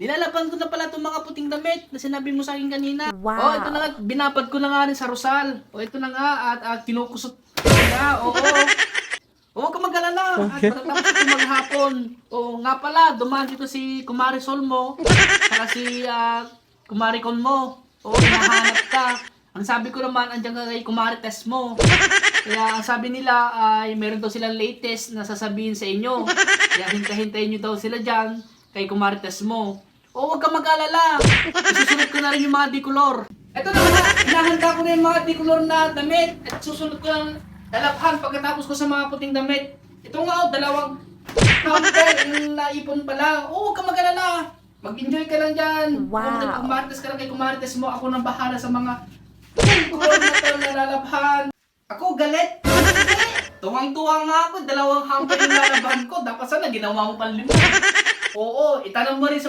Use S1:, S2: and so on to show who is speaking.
S1: Nilalaban ko na pala itong mga puting damit na sinabi mo sa akin kanina.
S2: Wow.
S1: Oh, ito na nga, binapad ko na nga rin sa Rosal. Oh, ito na nga, at, at kinukusot ko na, oo. Oo, huwag ka mag-alala. At matatapos ito maghapon. Oo, nga pala, dumaan dito si Kumari Sol mo, saka si ah, Kumari Kon mo. Oo, hinahanap ka. Ang sabi ko naman, andyan ka kay Kumari Tess mo. Kaya ang sabi nila ay meron daw silang latest na sasabihin sa inyo. Kaya hintay-hintayin nyo daw sila dyan kay Kumarites mo. O huwag ka mag-alala. Susunod ko na rin yung mga dikolor. Ito na nga, hinahanda ko na yung mga dikolor na damit. At susunod ko ng dalaphan pagkatapos ko sa mga puting damit. Ito nga, oh, dalawang counter yung naipon pala. O huwag ka mag-alala. Mag-enjoy ka lang dyan.
S2: Wow.
S1: Kung kumarites ka lang kay kumarites mo, ako nang bahala sa mga dikolor na ito na lalabhan. Ako galit. Tuwang-tuwa nga ako, dalawang hamper yung lalaban ko. Dapat sana ginawa mo pang lima. Oo, itanong mo rin sa mga